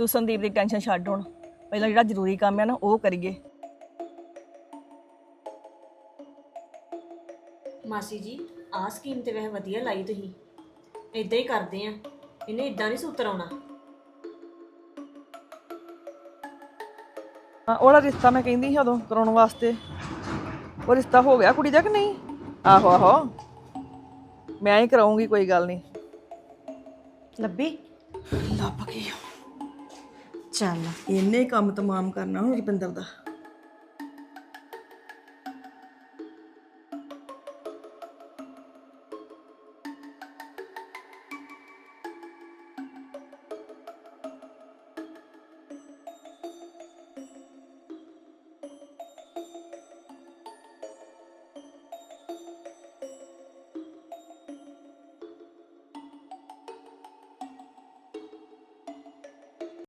ਤੂੰ ਸੰਦੀਪ ਦੀ ਟੈਨਸ਼ਨ ਛੱਡ ਹੁਣ। ਪਹਿਲਾਂ ਜਿਹੜਾ ਜ਼ਰੂਰੀ ਕੰਮ ਹੈ ਨਾ ਉਹ ਕਰੀਏ। ਮਾਸੀ ਜੀ ਆਹ ਸਕੀਮ ਤੇ ਵੈਸੇ ਵਧੀਆ ਲਾਈ ਤੁਸੀਂ। ਇਦਾਂ ਹੀ ਕਰਦੇ ਆ। ਇਹਨੇ ਇਦਾਂ ਨਹੀਂ ਸੂਤਰ ਆਉਣਾ। ਹਾਂ ਉਹਦਾ ਰਿਸ਼ਤਾ ਮੈਂ ਕਹਿੰਦੀ ਸੀ ਉਦੋਂ ਕਰਾਉਣ ਵਾਸਤੇ। ਉਹ ਰਿਸ਼ਤਾ ਹੋ ਗਿਆ ਕੁੜੀ ਦਾ ਕਿ ਨਹੀਂ? ਆਹੋ ਆਹੋ। ਮੈਂ ਹੀ ਕਰਾਉਂਗੀ ਕੋਈ ਗੱਲ ਨਹੀਂ। ਲੱਭੀ? ਲੱਭ ਗਈ ਚੱਲ ਇੰਨੇ ਕੰਮ ਤਮਾਮ ਕਰਨਾ ਹੁਣ ਰੁਪਿੰਦਰ ਦਾ